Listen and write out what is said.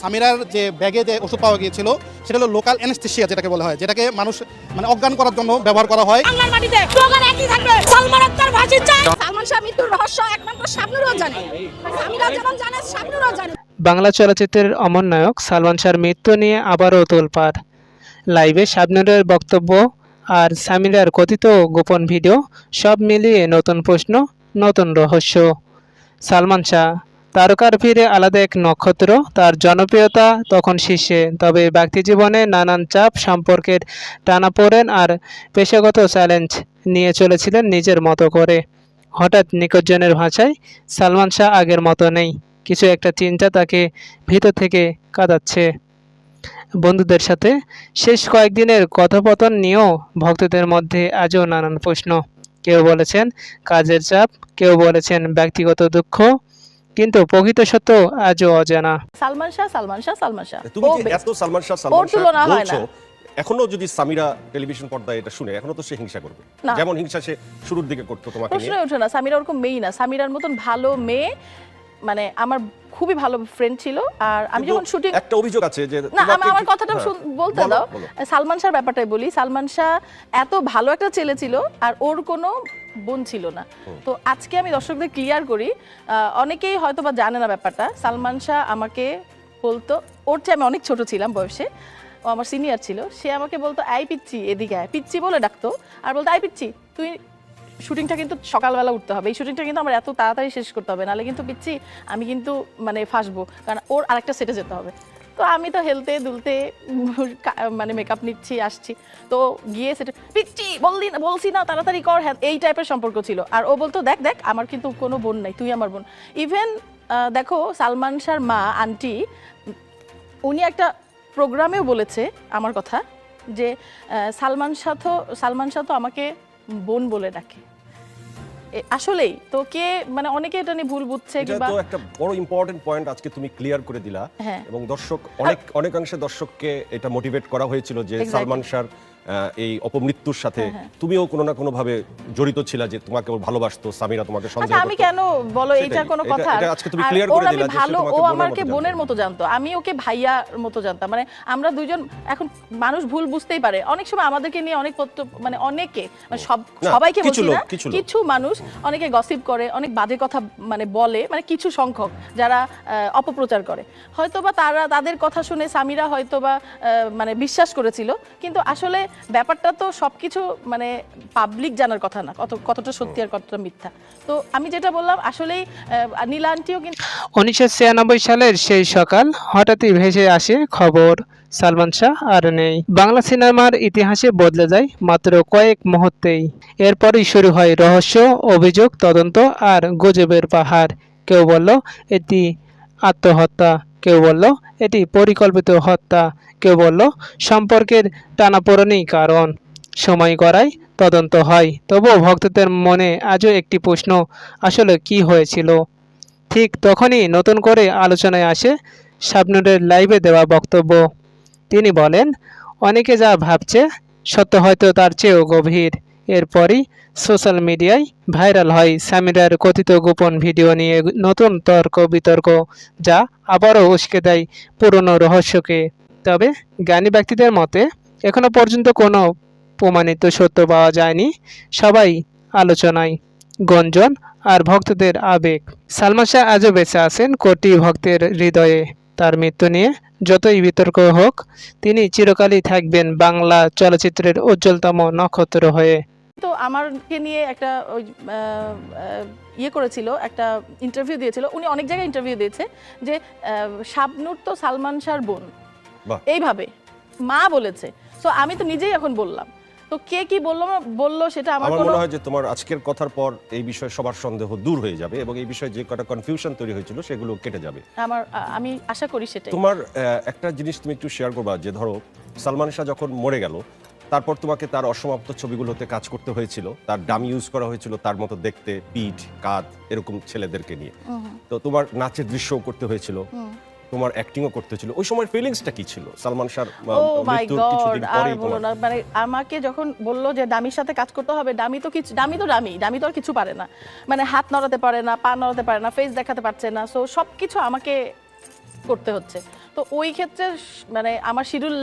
সামিরার যে ব্যাগে যে ওষুধ পাওয়া গিয়েছিল সেটা হলো লোকাল অ্যানেস্থেশিয়া যেটাকে বলা হয় যেটাকে মানুষ মানে অজ্ঞান করার জন্য ব্যবহার করা হয়। বাংলার মাটিতে স্লোগান একই থাকবে সালমান আক্তার ফাঁসি চাই সালমান শাহ মৃত্যুর রহস্য একমাত্র শাবনুরও জানে সামিরা যেমন জানে শাবনুরও জানে বাংলা চলচ্চিত্রের অমর নায়ক সালমান শাহর মৃত্যু নিয়ে আবারও তোলপাড়। লাইভে শাবনুরের বক্তব্য আর সামিরার কথিত গোপন ভিডিও সব মিলিয়ে নতুন প্রশ্ন নতুন রহস্য। সালমান শাহ তারকার ভিড়ে আলাদা এক নক্ষত্র, তার জনপ্রিয়তা তখন শীর্ষে। তবে ব্যক্তি জীবনে নানান চাপ সম্পর্কের টানাপোড়েন আর পেশাগত চ্যালেঞ্জ নিয়ে চলেছিলেন নিজের মতো করে। হঠাৎ নিকটজনের ভাষায়, সালমান শাহ আগের মতো নেই। কিছু একটা চিন্তা তাকে ভিতর থেকে কাঁদাচ্ছে। বন্ধুদের সাথে শেষ কয়েকদিনের কথোপকথন নিয়েও ভক্তদের মধ্যে আজও নানান প্রশ্ন। কেউ বলেছেন কাজের চাপ, কেউ বলেছেন ব্যক্তিগত দুঃখ কিন্তু প্রকৃত সত্য আজও অজানা। সালমান শাহ সালমান শাহ সালমান শাহ। তুমি যে এত সালমান শাহ সালমান শাহ তুলনা হয় বলছো না। এখনও যদি সামিরা টেলিভিশন পর্দায় এটা শুনে এখনও তো সে হিংসা করবে। না। যেমন হিংসা সে শুরুর দিকে করতো তোমাকে নিয়ে। প্রশ্নই ওঠে না সামিরা ওরকম মেয়ে না। সামিরার মতন ভালো মেয়ে মানে আমার খুবই ভালো ফ্রেন্ড ছিল আর আমি যখন শুটিং একটা অভিযোগ আছে যে না আমি আমার কথাটা হ্যাঁ, বলতে দাও। সালমান শাহর ব্যাপারটাই বলি। সালমান শাহ এত ভালো একটা ছেলে ছিল আর ওর কোনো বোন ছিল না। তো আজকে আমি দর্শকদের ক্লিয়ার করি অনেকেই হয়তো বা জানে না ব্যাপারটা। সালমান শাহ আমাকে বলতো ওর চেয়ে আমি অনেক ছোট ছিলাম বয়সে। ও আমার সিনিয়র ছিল। সে আমাকে বলতো আই পিচ্ছি এদিকে আয়। পিচ্ছি বলে ডাকতো। আর বলতো আই পিচ্ছি তুই শুটিংটা কিন্তু সকালবেলা উঠতে হবে। এই শুটিংটা কিন্তু আমার এত তাড়াতাড়ি শেষ করতে হবে, নাহলে কিন্তু পিচ্ছি আমি কিন্তু মানে ফাঁসবো। কারণ ওর আরেকটা সেটে যেতে হবে। তো আমি তো হেলতে দুলতে মানে মেকআপ নিচ্ছি, আসছি। তো গিয়ে সেটা পিচ্ছি বললি না বলছি না, তাড়াতাড়ি কর। হ্যাঁ এই টাইপের সম্পর্ক ছিল। আর ও বলতো, দেখ দেখ, আমার কিন্তু কোনো বোন নাই, তুই আমার বোন। ইভেন দেখো, সালমান শাহর মা, আন্টি, উনি একটা প্রোগ্রামেও বলেছে আমার কথা যে সালমান শাহ তো, সালমান শাহ তো আমাকে বোন বলে ডাকে। আসলেই তো কে মানে অনেকে এটা নিয়ে ভুল বুঝছে এটা কিংবা তো একটা বড় ইম্পর্টেন্ট পয়েন্ট আজকে তুমি ক্লিয়ার করে দিলা হ্যাঁ। এবং দর্শক অনেক অনেকাংশে দর্শককে এটা মোটিভেট করা হয়েছিল যে Exactly. সালমান শাহর আহ, এই অপমৃত্যুর সাথে হ্যাঁ, হ্যাঁ। তুমিও কোনো না কোনো ভাবে জড়িত ছিলা যে তোমাকে ও ভালোবাসতো সামিরা তোমাকে সন্দেহ আচ্ছা আমি করতো। কেন বলো সেটাই। এটা কোনো এটা- কথা এটা আজকে তুমি আর clear ওর করে আমি দিলা যে সে ভালো তোমাকে ও বোনের আমাকে মতো বোনের মতো জানতো আমি ওকে ভাইয়ার মতো জানতাম মানে আমরা দুজন এখন মানুষ ভুল বুঝতেই পারে অনেক সময় আমাদেরকে নিয়ে অনেক মানে অনেকে মানে সব না, সবাইকে কিছু বলছি লোক, না কিছু লোক। কিছু মানুষ অনেকে গসিপ করে অনেক বাজে কথা মানে বলে মানে কিছু সংখ্যক যারা অপপ্রচার করে। হয়তোবা তারা তাদের কথা শুনে সামিরা হয়তোবা আহ, মানে বিশ্বাস করেছিল কিন্তু আসলে ব্যাপারটা তো সবকিছু মানে পাবলিক জানার কথা না কত কতটা সত্যি আর কতটা মিথ্যা। তো আমি যেটা বললাম আসলেই নীলা আন্টিও কিন্তু উনিশশো ছিয়ানব্বই সালের সেই সকাল হঠাৎই ভেসে আসে খবর সালমান শাহ, আর নেই। বাংলা সিনেমার ইতিহাসে বদলে যায় মাত্র কয়েক মুহূর্তেই। এরপরই শুরু হয় রহস্য, অভিযোগ, তদন্ত আর গুজবের পাহাড়। কেউ বলল, এটি আত্মহত্যা। কেউ বলল, এটি পরিকল্পিত হত্যা। কেউ বলল, সম্পর্কের টানাপোড়েনই কারণ। সময় গড়ায় তদন্ত হয়। তবুও ভক্তদের মনে আজও একটি প্রশ্ন, আসলে কি হয়েছিল? ঠিক তখনই নতুন করে আলোচনায় আসে শাবনুরের লাইভে দেওয়া বক্তব্য। তিনি বলেন, অনেকে যা ভাবছে, সত্য হয়তো তার চেয়েও গভীর। এরপরই সোশ্যাল মিডিয়ায় ভাইরাল হয় সামিরার কথিত গোপন ভিডিও নিয়ে নতুন তর্ক বিতর্ক, যা আবারও উস্কে দেয় পুরনো রহস্যকে। তবে জ্ঞানী ব্যক্তিদের মতে, এখনও পর্যন্ত কোনো প্রমাণিত সত্য পাওয়া যায়নি সবাই আলোচনায়। গঞ্জন আর ভক্তদের আবেগ। সালমান শাহ আজও বেঁচে আছেন কোটি ভক্তের হৃদয়ে। তার মৃত্যু নিয়ে যতই বিতর্ক হোক তিনি চিরকালই থাকবেন বাংলা চলচ্চিত্রের উজ্জ্বলতম নক্ষত্র হয়ে। তো আমারকে নিয়ে একটা ওই ইয়ে করেছিল একটা ইন্টারভিউ দিয়েছিল। উনি অনেক জায়গায় ইন্টারভিউ দিয়েছে যে শাবনূর তো সালমান শাহর বোন। এইভাবে মা বলেছে। তো আমি তো নিজেই এখন বললাম। তো কে কি বলল বলল সেটা আমার আমার মনে হয় যে তোমার আজকের কথার পর এই বিষয়ে সবার সন্দেহ দূর হয়ে যাবে এবং এই বিষয়ে যে কটা কনফিউশন তৈরি হয়েছিল সেগুলো কেটে যাবে। আমার আমি আশা করি সেটাই। তোমার একটা জিনিস তুমি একটু শেয়ার করবা যে ধরো সালমান শাহ যখন মরে গেল তারপর তোমাকে তার অসমাপ্ত ছবিগুলোতে কাজ করতে হয়েছিল তার ডাম ইউজ করা হয়েছিল তার মতো দেখতে পিঠ কাঁধ এরকম ছেলেদেরকে নিয়ে। তো তোমার নাচের দৃশ্যও করতে হয়েছিল। তোমার অ্যাক্টিংও করতে ছিল। ওই সময় ফিলিংসটা কি ছিল? সালমান মাই মৃত্যুর কিছুদিন পরেই বলো না মানে আমাকে যখন বলল যে ডামির সাথে কাজ করতে হবে ডামি তো কিছু ডামি তো ডামি ডামি তো আর কিছু পারে না। মানে হাত নড়াতে পারে না পা নড়াতে পারে না ফেস দেখাতে পারছে না সো সব কিছু আমাকে করতে হচ্ছে। তো ওই ক্ষেত্রে মানে আমার শিডিউল